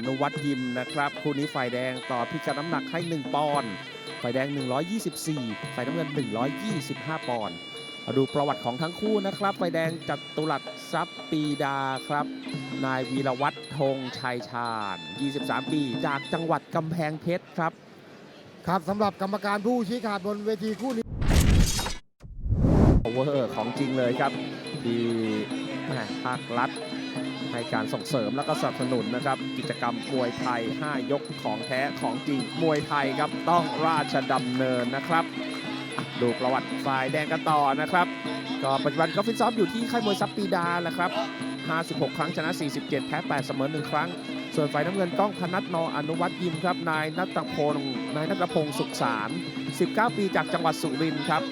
อนุวัตยิมนะครับคู่นี้ฝ่ายแดงต่อพิกัดน้ำหนักให้ 1 ปอนด์ฝ่ายแดง 124 ฝ่ายน้ำเงิน 125 ปอนด์มาดูประวัติของทั้งคู่นะครับ ฝ่ายแดงจัตุรัสทรัพย์ปีดาครับ นายวีรวัตรธงชัยชาญ 23 ปี จากจังหวัดกำแพงเพชรครับ ครับสำหรับกรรมการผู้ชี้ขาดบนเวทีคู่นี้ power ของจริงเลยครับ ที่แหม่ภาครัฐ ให้การส่งเสริมแล้วก็สนับสนุนนะครับ กิจกรรมมวยไทย 5 ยกของแท้ของจริง มวยไทยครับต้องราชดำเนินนะครับ ดูประวัติฝ่ายแดงกันต่อนะครับ ก็ปัจจุบันก็ฟิตซ้อมอยู่ที่ค่ายมวยซับปีดาแหละครับ 56 ครั้งชนะ 47 แพ้ 8 เสมอ 1 ครั้ง ส่วนฝ่ายน้ำเงินก้องพนัทนอนุวัตยิมครับ นายนัตพงศ์นายนัตพงศ์สุขสาร 19 ปีจากจังหวัดสุรินทร์ครับ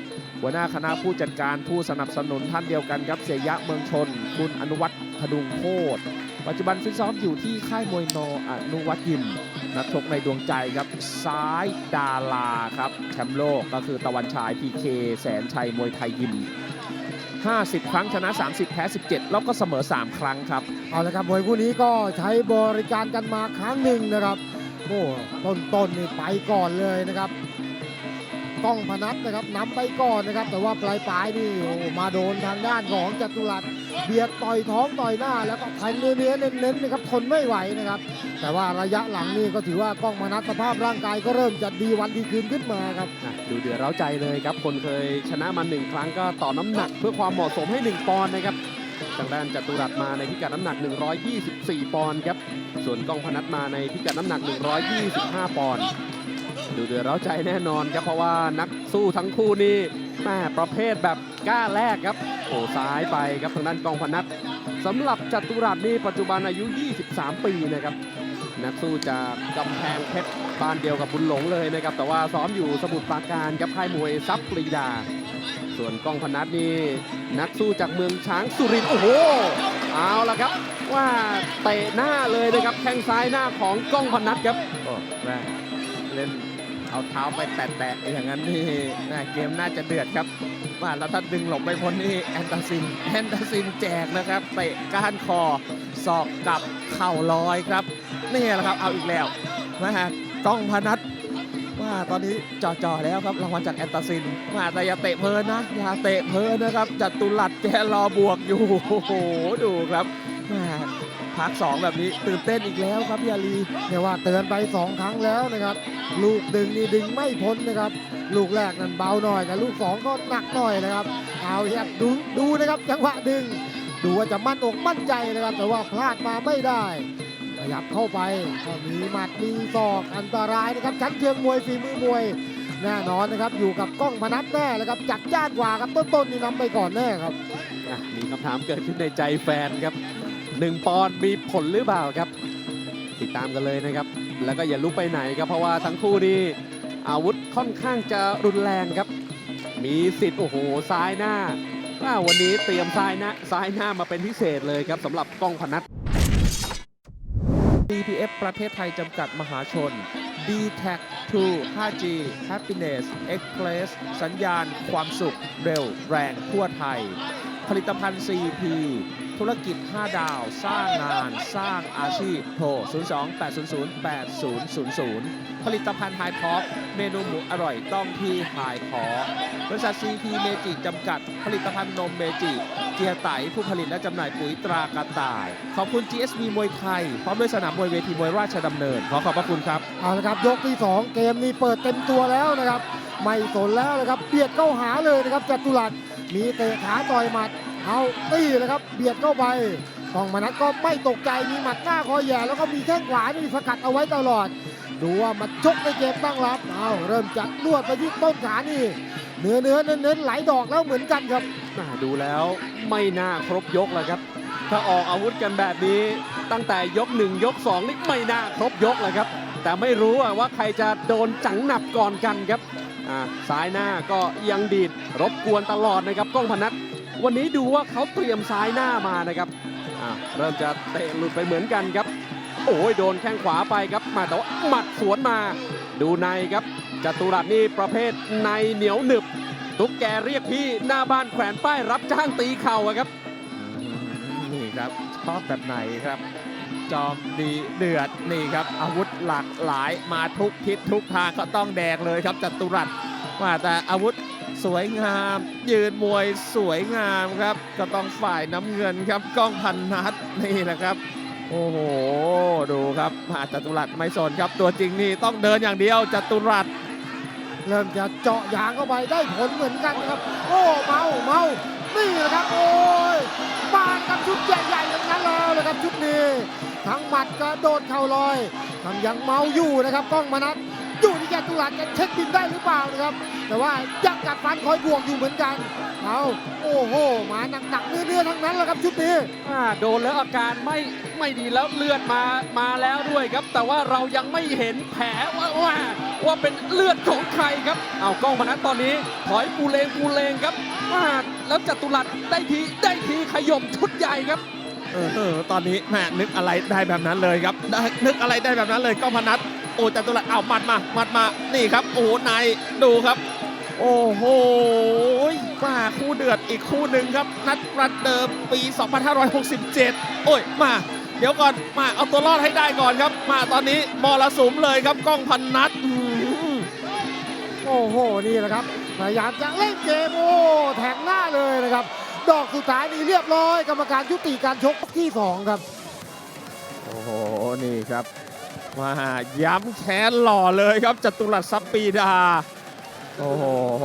หัวหน้าคณะผู้จัดการผู้สนับสนุนท่านเดียวกันครับเสียยะเมืองชน คุณอนุวัฒน์พดุงโคตรปัจจุบันฟิตซ้อมอยู่ที่ค่ายมวยนออนุวัฒน์ยิมนักชกในดวงใจครับซ้ายดาราครับแชมป์โลกก็คือตะวันฉายพีเคแสนชัยมวยไทยยิม50 ครั้งชนะ 30 แพ้ 17 แล้วก็เสมอ 3 ครั้งครับ เอาละครับมวยคู่นี้ก็ใช้บริการกันมาครั้งหนึ่งนะครับโอ้ต้นๆนี่ไปก่อนเลยนะครับ กล้องพนัทนะครับนำไปก่อนนะครับ แต่ว่าปลายปลายนี่มาโดนทางด้านของจัตุรัสเบียดต่อยท้องต่อยหน้า แล้วก็แทงเนื้อเน้นๆนะครับทนไม่ไหวนะครับ แต่ว่าระยะหลังนี่ก็ถือว่ากล้องพนัทสภาพร่างกายก็เริ่มจะดีวันดีคืนขึ้นมาครับดูเดือดร้าใจเลยครับ คนเคยชนะมาหนึ่งครั้งก็ต่อน้ำหนัก เพื่อความเหมาะสมให้ 1 ปอนด์นะครับทางด้านจตุรัสมาในพิกัดน้ำหนัก 124 ปอนด์ครับ ส่วนกล้องพนัทมาในพิกัดน้ำหนัก 125 ปอนด์ ดูเดือดร้าใจแน่นอนครับเพราะว่านักสู้ทั้งคู่นี่แม่ประเภทแบบกล้าแรกครับโอ้ซ้ายไปครับทางด้านกองพนัทสำหรับจัตุรัสนี่ปัจจุบันอายุ 23 ปีนะครับนักสู้จากกำแพงเพชรบ้านเดียวกับบุญหลงเลยนะครับ แต่ว่าซ้อมอยู่สมุทรปราการกับค่ายมวยซับปรีดา ส่วนกล้องพนัทนี่นักสู้จากเมืองช้างสุรินทร์โอ้โหเอาละครับ ว่าเตะหน้าเลยนะครับแข้งซ้ายหน้าของกล้องพนัทครับโอ้แม่เล่น เอาเท้าไปแตะๆอย่างนั้นนี่เกมน่าจะเดือดครับว่าแล้วถ้าดึงหลบไม่พ้นนี่แอนตาซินแอนตาซินแจกนะครับเตะก้านคอศอกกับเข่าลอยครับนี่แหละครับเอาอีกแล้วแม่กล้องพนัทว่าตอนนี้จ่อๆแล้วครับรางวัลจากแอนตาซินว่าแต่อย่าเตะเพลินนะอย่าเตะเพลินนะครับจัตุรัสแกรอบวกอยู่โอ้โหดูครับแพักสองแบบนี้ตื่นเต้นอีกแล้วครับพี่อาลีเนี่ยว่าเตือนไปสองครั้งแล้วนะครับ ลูกดึงนี่ดึงไม่พ้นนะครับ ลูกแรกนั้นเบาหน่อยแต่ลูกสองก็หนักหน่อยนะครับเอาครับดูดูนะครับจังหวะดึง ดูว่าจะมั่นอกมั่นใจนะครับ แต่ว่าพลาดมาไม่ได้ขยับเข้าไปก็มีหมัดมีศอกอันตรายนะครับชั้นเชิงมวยฝีมือมวยแน่นอนนะครับอยู่กับกล้องพนัทแน่เลยครับจัดจ้านกว่าครับต้นๆนี่นำไปก่อนแน่ครับอะมีคำถามเกิดขึ้นในใจแฟนครับ หนึ่งปอนด์มีผลหรือเปล่าครับ ติดตามกันเลยนะครับ แล้วก็อย่าลุกไปไหนครับ เพราะว่าทั้งคู่นี่อาวุธค่อนข้างจะรุนแรงครับ มีสิทธิ์โอ้โหซ้ายหน้าอ่าวันนี้เตรียมซ้ายหน้าซ้ายหน้ามาเป็นพิเศษเลยครับสำหรับกล้องพนัท DPF ประเทศไทยจำกัดมหาชน d t a c 2 5G Happiness Express สัญญาณความสุขเร็วแรงทั่วไทย ผลิตภัณฑ์ CP ธุรกิจ 5 ดาว สร้างงาน สร้างอาชีพ โทร 02-800-8000 ผลิตภัณฑ์ไฮพอปเมนูหมูอร่อยต้องที่ไฮพอบริษัท CP เมจิจำกัด ผลิตภัณฑ์นมเมจิ เจียไตผู้ผลิตและจำหน่ายปุ๋ยตรากระต่าย ขอบคุณ GSV มวยไทย พร้อมด้วยสนามมวยเวทีมวยราชดำเนิน ขอขอบพระคุณครับ เอาละครับ ยกที่ 2 เกมนี้เปิดเต็มตัวแล้วนะครับ ไม่สนแล้วนะครับ เบียดเข้าหาเลยนะครับจัตุรัส มีเตะขาต่อยหมัดเอาตีเลยครับ เบียดเข้าไปกองมนัดก็ไม่ตกใจมีหมัดหน้าคอยแย่แล้วก็มีแข้งขวานี่สกัดเอาไว้ตลอด ดูว่ามันชกในเกมตั้งรับเอาเริ่มจะนวดไปที่ต้นขานี่เนื้อเนื้อเน้นเน้นๆไหลดอกแล้วเหมือนกันครับดูแล้วไม่น่าครบยกแล้วครับ ถ้าออกอาวุธกันแบบนี้ตั้งแต่ยก1ยก2นี่ไม่น่าครบยกเลยครับ แต่ไม่รู้อะว่าใครจะโดนจังหนับก่อนกันครับอ่าซ้ายหน้าก็ยังดีดรบกวนตลอดนะครับกล้องพนัทวันนี้ดูว่าเขาเตรียมซ้ายหน้ามานะครับอ่าเริ่มจะเตะหลุดไปเหมือนกันครับ โอ้ยโดนแข้งขวาไปครับมาแต่ว่าหมัดสวนมาดูในครับจตุรัสนี่ประเภทในเหนียวหนึบ ตุ๊กแกเรียกพี่หน้าบ้านแขวนป้ายรับจ้างตีเข่าครับนี่ครับชอบแบบไหนครับ จอมดีเดือดนี่ครับ อาวุธหลากหลายมาทุกทิศทุกทางก็ต้องแดกเลยครับจัตุรัสว่าแต่อาวุธสวยงาม ยืนมวยสวยงามครับ ก็ต้องฝ่ายน้ำเงินครับกล้องพันนัดนี่แหละครับ โอ้โหดูครับมาจัตุรัสไม่สนครับ ตัวจริงนี่ต้องเดินอย่างเดียวจัตุรัสเริ่มจะเจาะยางเข้าไปได้ผลเหมือนกันครับ โอ้เมาเมา นี่แหละครับโอ้ยมากับชุดใหญ่ๆอย่างนั้นแล้วนะครับชุดนี้ ทั้งหมัดกระโดดเข่าลอยทำยังเมาอยู่นะครับกล้องมนัสอยู่ที่ แกตุลัดจะเช็คบินได้หรือเปล่านะครับ แต่ว่ายังกัดฟันคอยบวกอยู่เหมือนกัน เอาโอ้โหมาหนักๆเนื้อๆทั้งนั้นแหละครับชุดนี้อ่าโดนแล้วอาการไม่ไม่ดีแล้วเลือดมามาแล้วด้วยครับ แต่ว่าเรายังไม่เห็นแผลว่าว่าว่าเป็นเลือดของใครครับ เอากล้องพนัสตอนนี้ถอยปูเลงปูเลงครับว่าแล้วจัตุรัสได้ทีได้ทีขย่มชุดใหญ่ครับเออเออตอนนี้แม่นึกอะไรได้แบบนั้นเลยครับได้นึกอะไรได้แบบนั้นเลยก้องพนัท โอ้จัตุรัสเอาหมัดมาหมัดมานี่ครับ โอ้นายดูครับ โอ้โหมาคู่เดือดอีกคู่หนึ่งครับ นัดประเดิมปี 2567 โอ้ยมา เดี๋ยวก่อนมาเอาตัวรอดให้ได้ก่อนครับ มาตอนนี้มรสุมเลยครับก้องพันนัดอื้อหือโอ้โหนี่แหละครับพยายามจะเล่นเกมโอ้แทงหน้าเลยนะครับ ดอกสุดท้ายนี่เรียบร้อย กรรมการยุติการชกที่ 2 ครับ โอ้โหนี่ครับ มาย้ำแค้นหล่อเลยครับจตุรัสซับปีดา โอ้โหโอ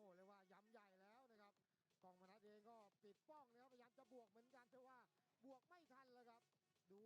้เรียกว่าย้ำใหญ่แล้วนะครับกองมนัสเองก็ปิดป้องนะครับพยายามจะบวกเหมือนกันแต่ว่าบวกไม่ทันแล้วครับ ดู